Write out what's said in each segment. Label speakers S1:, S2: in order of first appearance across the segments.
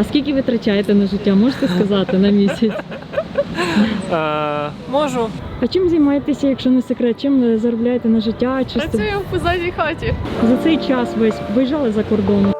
S1: А скільки ви витрачаєте на життя? Можете сказати на місяць?
S2: Е, можу.
S1: А чим займаєтеся, якщо не секрет? Чим заробляєте на життя? Чи
S3: Працюю в позадній хаті.
S1: за цей час весь виїжджали за кордон?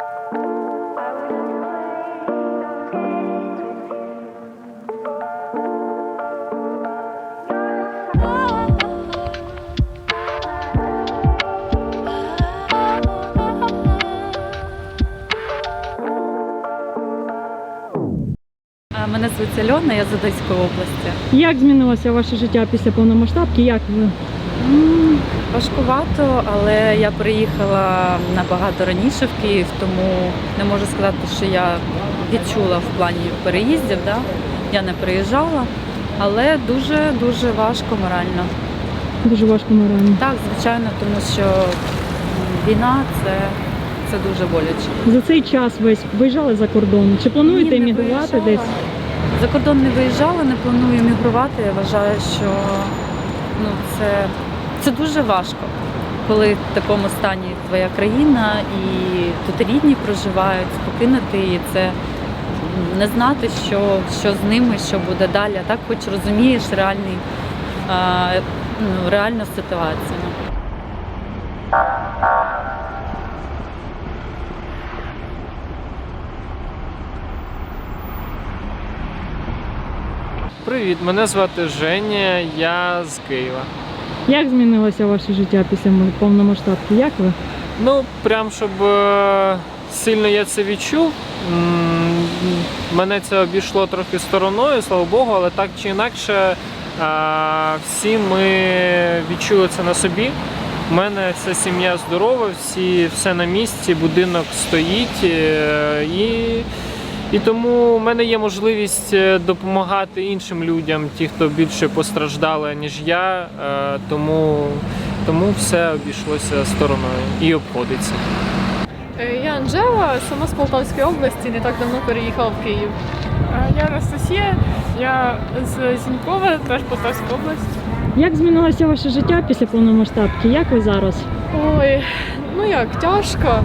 S4: Мене звуть Альона, я з Одеської області.
S1: Як змінилося ваше життя після повномасштабки? Як ви?
S4: Важкувато, але я приїхала набагато раніше в Київ, тому не можу сказати, що я відчула в плані переїздів. Да? Я не приїжджала, але дуже дуже важко морально.
S1: Дуже важко морально.
S4: Так, звичайно, тому що війна це, це дуже боляче.
S1: За цей час ви виїжджали за кордон? Чи плануєте емігрувати десь?
S4: За кордон не виїжджала, не планую емігрувати. Я вважаю, що ну, це, це дуже важко, коли в такому стані твоя країна і тут рідні проживають, покинути її це не знати, що, що з ними, що буде далі. Так хоч розумієш реальний, а, ну, реальну ситуацію.
S2: Привіт, мене звати Женя, я з Києва.
S1: Як змінилося ваше життя після повномасштабки? Як ви?
S2: Ну, прям щоб е, сильно я це відчув. Мене це обійшло трохи стороною, слава Богу, але так чи інакше е, всі ми відчули це на собі. У мене вся сім'я здорова, всі, все на місці, будинок стоїть. е, І, і тому в мене є можливість е, допомагати іншим людям, ті, хто більше постраждали, ніж я. е, Тому, тому все обійшлося стороною і обходиться.
S3: Е, Я Анжела, сама з Полтавської області, не так давно переїхала в Київ.
S5: Я Анастасія, я з Зінькова, теж Полтавська область.
S1: Як змінилося ваше життя після повномасштабки? Як ви зараз?
S3: Ой, ну як, тяжко.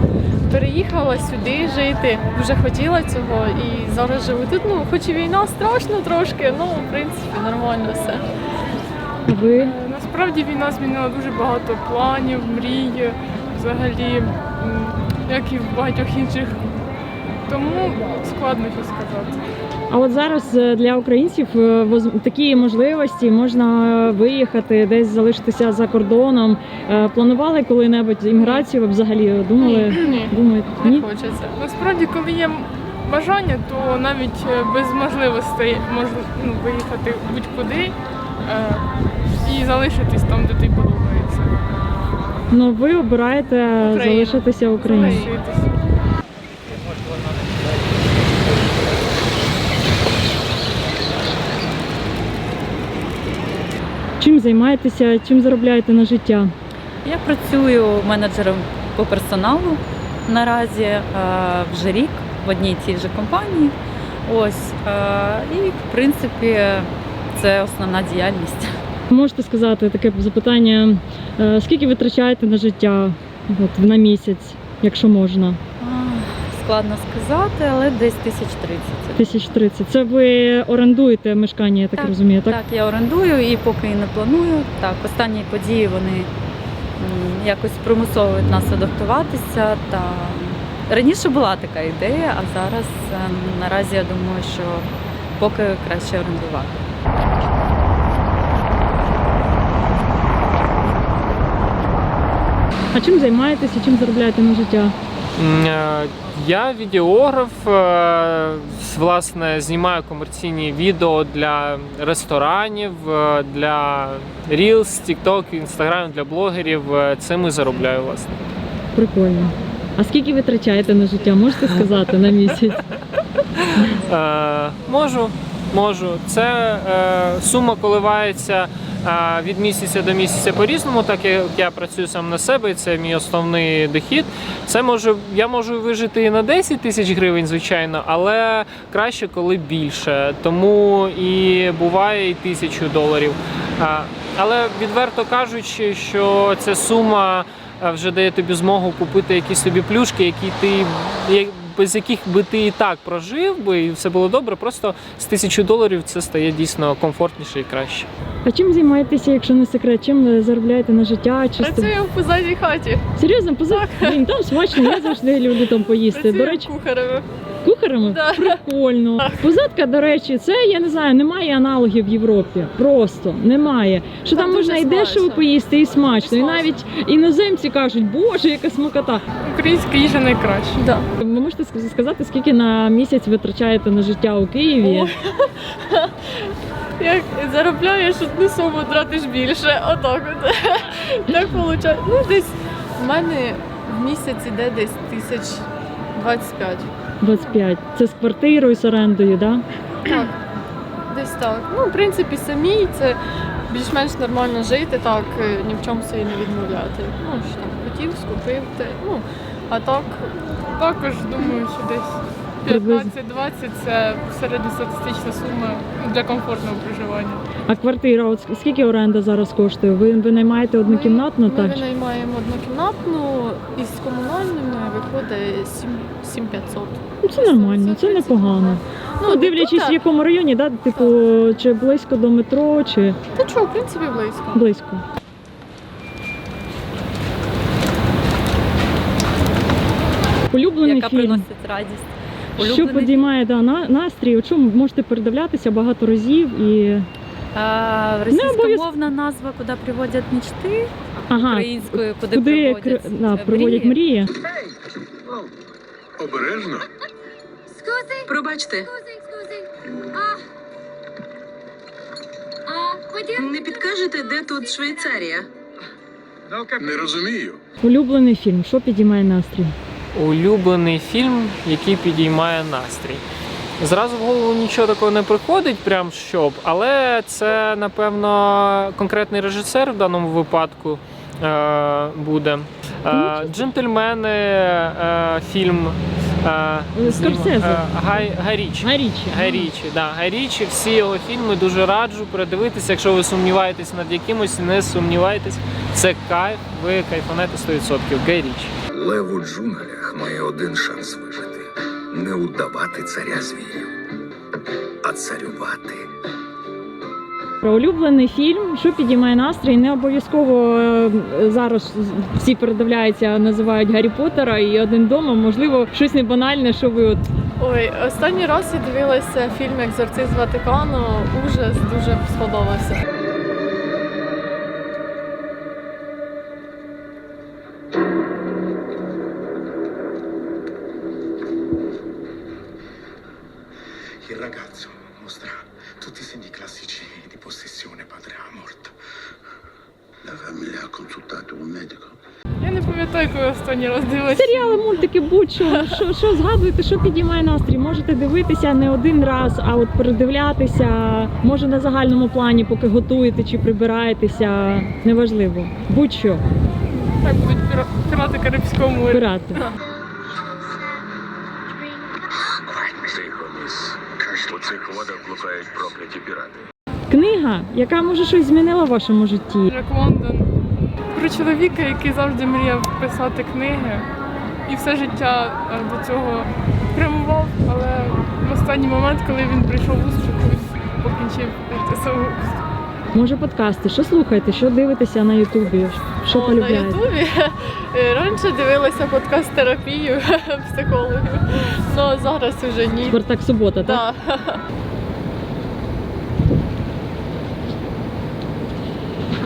S3: Переїхала сюди жити, дуже хотіла цього і зараз живу тут. Ну, хоч і війна страшно трошки, ну в принципі нормально все.
S1: Ви?
S5: Е, Насправді війна змінила дуже багато планів, мрій, взагалі, як і в багатьох інших. Тому складно що сказати.
S1: А от зараз е, для українців е, такі можливості можна виїхати, десь залишитися за кордоном. Е, Планували коли-небудь імміграцію? Ви взагалі думали?
S5: Ні,
S1: Думаєте?
S3: Не
S1: Ні?
S3: хочеться.
S5: насправді, коли є бажання, то навіть без можливостей можна ну, виїхати будь-куди і залишитись там, де тобі подобається.
S1: Ну ви обираєте
S3: Україну.
S1: залишитися в Україні.
S5: Залишитись.
S1: Чим займаєтеся? Чим заробляєте на життя?
S4: Я працюю менеджером по персоналу наразі е, вже рік в одній і тій же компанії. Ось е, і в принципі це основна діяльність.
S1: Можете сказати таке запитання: е, скільки витрачаєте на життя от, на місяць, якщо можна?
S4: Складно сказати, але десь тисяч тридцять.
S1: Тисяч тридцять. Це ви орендуєте мешкання, я так,
S4: Так,
S1: розумію, так?
S4: Так, я орендую і поки не планую. Так, останні події вони м, якось примусовують нас адаптуватися. Та раніше була така ідея, а зараз е, наразі я думаю, що поки краще орендувати.
S1: А чим займаєтеся, чим заробляєте на життя?
S2: Е, Я відеограф, е, власне, знімаю комерційні відео для ресторанів, е, для Reels, TikTok, Instagram, для блогерів. Цим і заробляю, власне.
S1: Прикольно. А скільки ви витрачаєте на життя? Можете сказати на місяць?
S2: Можу, можу. Це е, сума коливається е, від місяця до місяця по-різному, так як я працюю сам на себе, і це мій основний дохід. Це може, я можу вижити і на 10 тисяч гривень, звичайно, але краще, коли більше. Тому і буває і тисячу доларів. Е, але відверто кажучи, що ця сума. е, Вже дає тобі змогу купити якісь собі плюшки, які ти без яких би ти і так прожив би, і все було добре. Просто з тисячі доларів це стає дійсно комфортніше і краще.
S1: А чим займаєтеся, якщо не секрет? Чим ви заробляєте на життя? Чи
S3: Працюю в позадній хаті.
S1: серйозно, поза Блін, там смачно, я завжди люблю там поїсти.
S3: Працюю
S1: До речі,
S3: кухарем.
S1: Кухарами
S3: Да.
S1: прикольно. Позадка, до речі, це я не знаю, немає аналогів в Європі. Просто немає. Що там,
S3: Там
S1: можна і дешево поїсти, і смачно. І навіть іноземці кажуть, боже, яка смакота.
S5: Українська їжа найкраща.
S3: Да.
S1: Ви можете сказати, скільки на місяць витрачаєте на життя у Києві?
S3: О. Як заробляєш одну суму, тратиш більше. Отак от. Так виходить. Ну, десь в мене в місяць іде десь тисяч 25.
S1: 25. Це з квартирою, з орендою, да?
S3: Так. Десь так. Ну, в принципі, самі це більш-менш нормально жити, так, е, ні в чому собі не відмовляти. Ну, що там хотів, скупив, те. Ну, а так,
S5: Також думаю, що десь
S1: Приблизно.
S5: 15-20 це середньостатистична сума для комфортного проживання.
S1: А квартира, от скільки оренда зараз коштує? Ви, ви наймаєте однокімнатну,
S3: ми,
S1: так?
S3: Ми винаймаємо однокімнатну із комунальними виходить 7 7500.
S1: Ну, це нормально, це непогано. Ну, дивлячись, в
S3: так.
S1: якому районі, да? типу, чи близько до метро, чи
S3: Та чого, в принципі, близько.
S1: близько. Улюблений
S4: яка
S1: фільм.
S4: приносить радість.
S1: Що
S4: Улюблений
S1: підіймає да, на- настрій, от що можете передивлятися багато разів і.
S4: А, російськомовна назва, куди приводять мічти,
S1: Ага,
S4: українською, куди,
S1: куди
S4: приводять,
S1: кр- да,
S4: е,
S1: приводять мрії.
S6: Обережно.
S7: Пробачте, не підкажете, де тут Швейцарія?
S6: Не розумію.
S1: Улюблений фільм, що підіймає настрій?
S2: Улюблений фільм, який підіймає настрій. Зразу в голову нічого такого не приходить, прям щоб, але це, напевно, конкретний режисер в даному випадку е, буде. Е, Джентльмени, е, фільм. Е,
S1: Скорсезе.
S2: е, Гай, Гай Річі.
S1: Гарічі.
S2: Да, Гай всі його фільми дуже раджу передивитися. Якщо ви сумніваєтесь над якимось, не сумнівайтесь. Це кайф, ви кайфанете 100%. Гай Річі.
S8: Лев у джунглях має один шанс вижити не удавати царя звірів, а царювати.
S1: Про улюблений фільм, що підіймає настрій. Не обов'язково е, зараз всі передивляються, називають Гаррі Поттера і один дома. Можливо, щось не банальне, що ви от
S3: Ой, останній раз я дивилася фільм Екзорцист Ватикану. Ужас дуже сподобався.
S6: Consultato.
S5: Я не пам'ятаю, коли останній раз дивилася.
S1: серіали, мультики, будь-що. Що, що згадуєте, що підіймає настрій? Можете дивитися не один раз, а от передивлятися. Може на загальному плані, поки готуєте чи прибираєтеся. Неважливо. Будь-що.
S5: Так будуть піра- пірати Карибського моря.
S1: Пирати.
S8: Тихо. У цих водах блукають прокляті пірати.
S1: Книга, яка може щось змінила в вашому житті.
S5: Джек Лондон. Про чоловіка, який завжди мріяв писати книги. І все життя е, до цього прямував, але в останній момент, коли він прийшов в успіху, покінчив життя.
S1: Може подкасти. Що слухаєте? Що дивитеся на Ютубі? Що
S3: О, на? Ютубі е, раніше дивилася подкаст терапію психологів. Ну а зараз уже ні.
S1: Спартак субота, так?
S3: Так.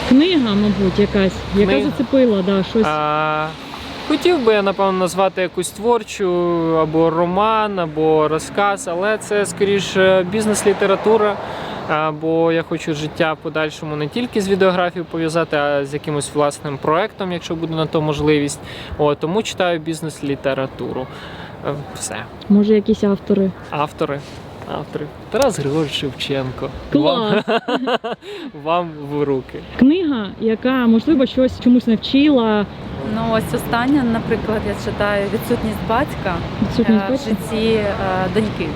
S1: Книга, мабуть, якась, яка зацепила, да, щось.
S2: А, хотів би я, напевно, назвати якусь творчу або роман, або розказ, але це скоріше бізнес-література. Бо я хочу життя в подальшому не тільки з відеографією пов'язати, а з якимось власним проектом, якщо буде на то можливість. О, тому читаю бізнес-літературу. Е, Все.
S1: Може, якісь автори.
S2: Автори. Автори. Тарас Григорович Шевченко.
S1: Клас!
S2: Вам, вам в руки.
S1: Книга, яка можливо щось чомусь навчила.
S4: Ну ось остання, наприклад, я читаю відсутність батька
S1: Відсутність
S4: е, в
S1: батька.
S4: житті е, доньки.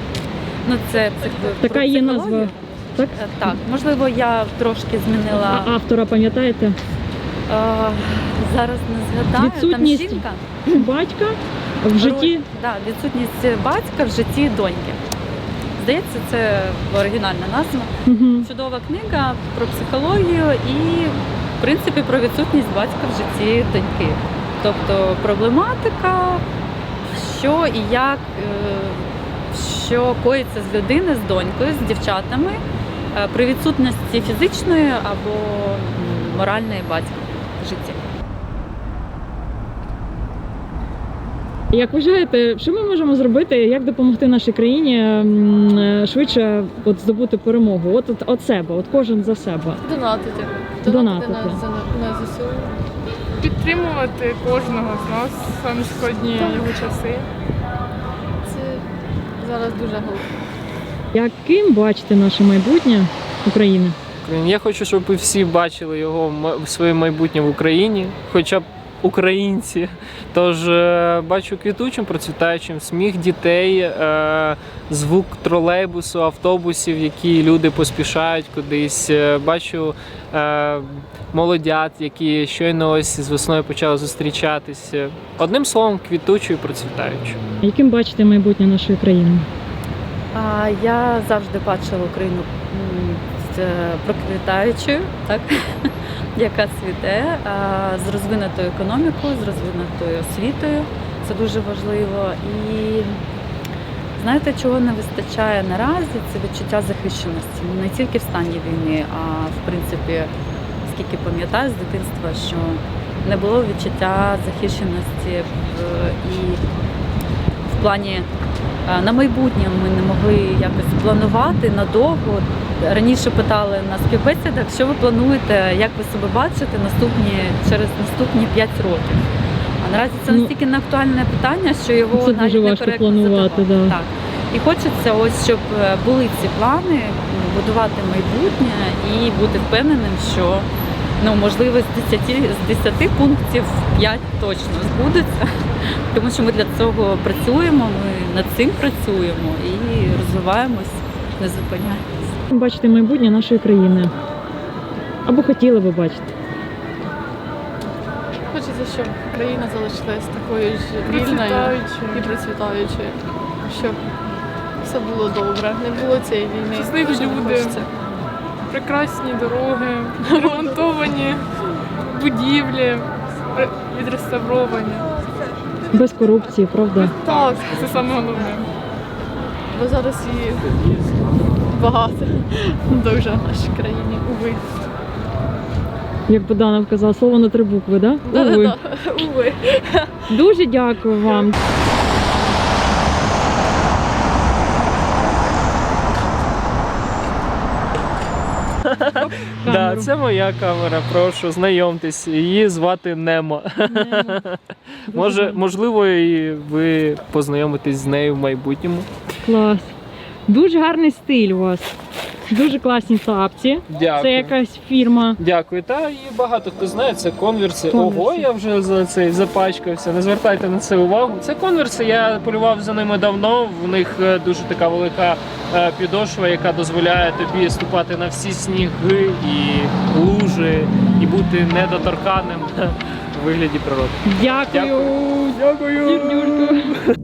S4: Ну це псих-
S1: Така є
S4: психологію.
S1: назва. Так?
S4: Е, Так, можливо, я трошки змінила.
S1: А автора пам'ятаєте?
S4: Е, зараз не згадаю.
S1: Відсутність.
S4: Там жінка.
S1: Батька В житті
S4: Да, відсутність батька в житті доньки. Здається, це оригінальна назва.
S1: Мгм.
S4: Чудова книга про психологію і, в принципі, про відсутність батька в житті доньки. Тобто проблематика, що і як, е, що коїться з людини, з донькою, з дівчатами е, при відсутності фізичної або моральної батька в житті.
S1: Як вважаєте, що ми можемо зробити, як допомогти нашій країні швидше от здобути перемогу? От, от, от себе, от кожен за себе.
S3: Донатити.
S1: Донатити.
S3: на, за- на ЗСУ.
S5: Підтримувати кожного з нас в самі складні його часи.
S3: Це зараз дуже головне.
S1: Яким бачите наше майбутнє України?
S2: Я хочу, щоб ви всі бачили його своє майбутнє в Україні, хоча б українці. Тож е, бачу квітучим, процвітаючим сміх дітей, е, звук тролейбусу, автобусів, які люди поспішають кудись. Е, Бачу молодят, які щойно ось з весною почали зустрічатися. Одним словом, квітучою, процвітаючою.
S1: Яким бачите майбутнє нашої країни?
S4: А я завжди бачила Україну з е, так яка цвіте, з розвинутою економікою, з розвинутою освітою. Це дуже важливо. І знаєте, чого не вистачає наразі? Це відчуття захищеності. Ну, Не тільки в стані війни, а в принципі, скільки пам'ятаю з дитинства, що не було відчуття захищеності е, і в плані е, на майбутнє ми не могли якось планувати надовго. Раніше питали на співбесідах, що ви плануєте, як ви себе бачите наступні через наступні 5 років. А наразі це
S1: Ну,
S4: настільки не актуальне питання, що його
S1: це
S4: навіть не
S1: важко планувати, да.
S4: Так. І хочеться, ось щоб е, були ці плани, будувати майбутнє і бути впевненим, що ну можливо з 10, з 10 пунктів 5 точно збудуться. Тому що ми для цього працюємо, ми над цим працюємо і розвиваємось, не зупиняємось.
S1: Яким бачите майбутнє нашої країни? Або хотіли би бачити?
S3: Хочеться, щоб країна залишилась такою ж вільною і процвітаючою. Щоб все було добре, не було цієї війни.
S5: Щасливі люди.
S3: хочеться.
S5: Прекрасні дороги, ремонтовані будівлі, відреставровані.
S1: Без корупції, правда?
S3: Так,
S5: Це саме головне.
S3: бо зараз її багато дуже в нашій країні. Уви.
S1: Як Богдана казала, слово на три букви, да? Уви.
S3: Да-да-да. Уви.
S1: Дуже дякую вам.
S2: Да, це моя камера. Прошу, знайомтесь. Її звати Немо. Може, можливо, і ви познайомитесь з нею в майбутньому.
S1: Клас. Дуже гарний стиль у вас. Дуже класні тапці.
S2: Дякую.
S1: Це якась фірма.
S2: Дякую. Та і багато хто знає, це конверси.
S1: Конверси.
S2: Ого, я вже за цей запачкався. Не звертайте на це увагу. Це конверси. Я полював за ними давно. В них е, дуже така велика е, підошва, яка дозволяє тобі ступати на всі сніги і лужи, і бути недоторканим у вигляді природи.
S1: Дякую.
S2: Дякую.
S1: Дякую.